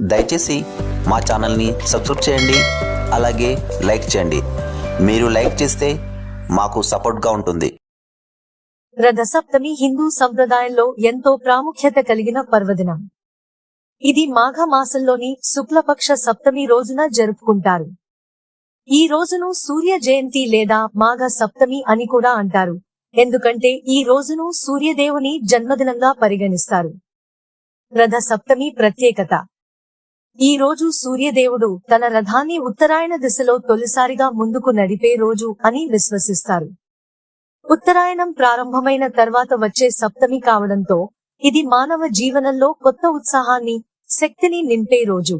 దయచేసి మా ఛానల్ని సబ్స్క్రైబ్ చేయండి అలాగే లైక్ చేయండి. మీరు లైక్ చేస్తే మాకు సపోర్ట్గా ఉంటుంది. రథసప్తమి హిందూ సంప్రదాయంలో ఎంతో ప్రాముఖ్యత కలిగిన పర్వదినం. ఇది మాఘ మాసంలోని శుక్లపక్ష సప్తమి రోజున జరుపుకుంటారు. ఈ రోజును సూర్య జయంతి లేదా మాఘ సప్తమి అని కూడా అంటారు. ఎందుకంటే ఈ రోజును సూర్యదేవుని జన్మదినంగా పరిగణిస్తారు. రథ సప్తమి ప్రత్యేకత. ఈ రోజు సూర్యదేవుడు తన రథాన్ని ఉత్తరాయణ దిశలో తొలిసారిగా ముందుకు నడిపే రోజు అని విశ్వసిస్తారు. ఉత్తరాయణం ప్రారంభమైన తర్వాత వచ్చే సప్తమి కావడంతో ఇది మానవ జీవనంలో కొత్త ఉత్సాహాన్ని శక్తిని నింపే రోజు.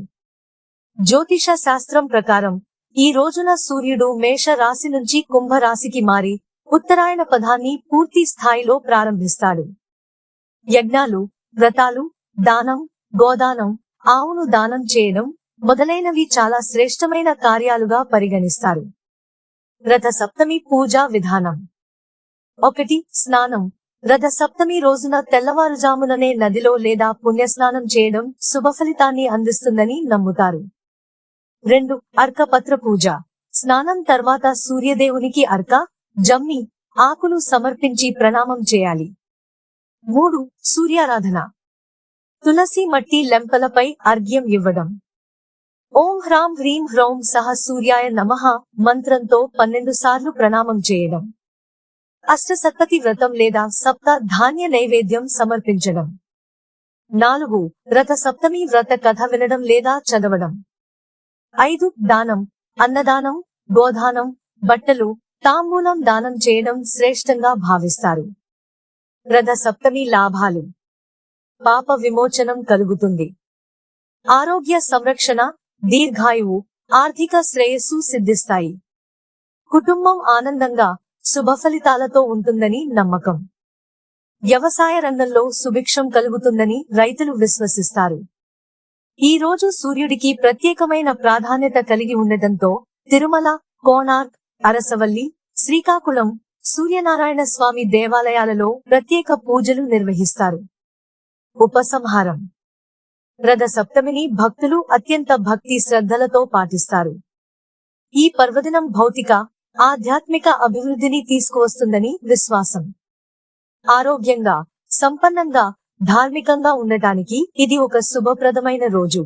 జ్యోతిష శాస్త్రం ప్రకారం ఈ రోజున సూర్యుడు మేష రాశి నుంచి కుంభ రాశికి మారి ఉత్తరాయణ పదాన్ని పూర్తి స్థాయిలో ప్రారంభిస్తాడు. యజ్ఞాలు వ్రతాలు దానం గోదానం ఆవును దానం చేయడం మొదలైనవి చాలా శ్రేష్టమైన కార్యాలుగా పరిగణిస్తారు. రథ సప్తమి పూజా విధానం. ఒకటి స్నానం. రథ సప్తమి రోజున తెల్లవారుజాముననే నదిలో లేదా పుణ్యస్నానం చేయడం శుభ ఫలితాన్ని అందిస్తుందని నమ్ముతారు. రెండు అర్కపత్ర పూజ. స్నానం తర్వాత సూర్యదేవునికి అర్క జమ్మి ఆకులు సమర్పించి ప్రణామం చేయాలి. మూడు సూర్యారాధన. తులసి మట్టి లెంపలపై అర్ఘ్యం ఇవ్వడం. ఓం హ్రాం హ్రీం హ్రౌం సహ సూర్యాయ నమః మంత్రంతో పన్నెండు సార్లు ప్రణామం చేయడం. అష్టసత్పతి వ్రతం లేదా సప్త ధాన్య నైవేద్యం సమర్పించడం. నాలుగు రథ సప్తమి వ్రత కథ వినడం లేదా చదవడం. ఐదు దానం అన్నదానం గోదానం బట్టలు తాంబూలం దానం చేయడం శ్రేష్టంగా భావిస్తారు. రథ సప్తమి లాభాలు. పాప విమోచనం కలుగుతుంది. ఆరోగ్య సంరక్షణ దీర్ఘాయువు ఆర్థిక శ్రేయస్సు సిద్ధిస్తాయి. కుటుంబం ఆనందంగా శుభఫలితాలతో ఉంటుందని నమ్మకం. వ్యవసాయ రంగంలో సుభిక్షం కలుగుతుందని రైతులు విశ్వసిస్తారు. ఈ రోజు సూర్యుడికి ప్రత్యేకమైన ప్రాధాన్యత కలిగి ఉండటంతో తిరుమల కోణార్క్ అరసవల్లి శ్రీకాకుళం సూర్యనారాయణ స్వామి దేవాలయాలలో ప్రత్యేక పూజలు నిర్వహిస్తారు. ఉపసంహారం. రథ సప్తమిని భక్తులు అత్యంత భక్తి శ్రద్ధలతో పాటిస్తారు. ఈ పర్వదినం భౌతిక ఆధ్యాత్మిక అభివృద్ధిని తీసుకువస్తుందని విశ్వాసం. ఆరోగ్యంగా సంపన్నంగా ధార్మికంగా ఉండటానికి ఇది ఒక శుభప్రదమైన రోజు.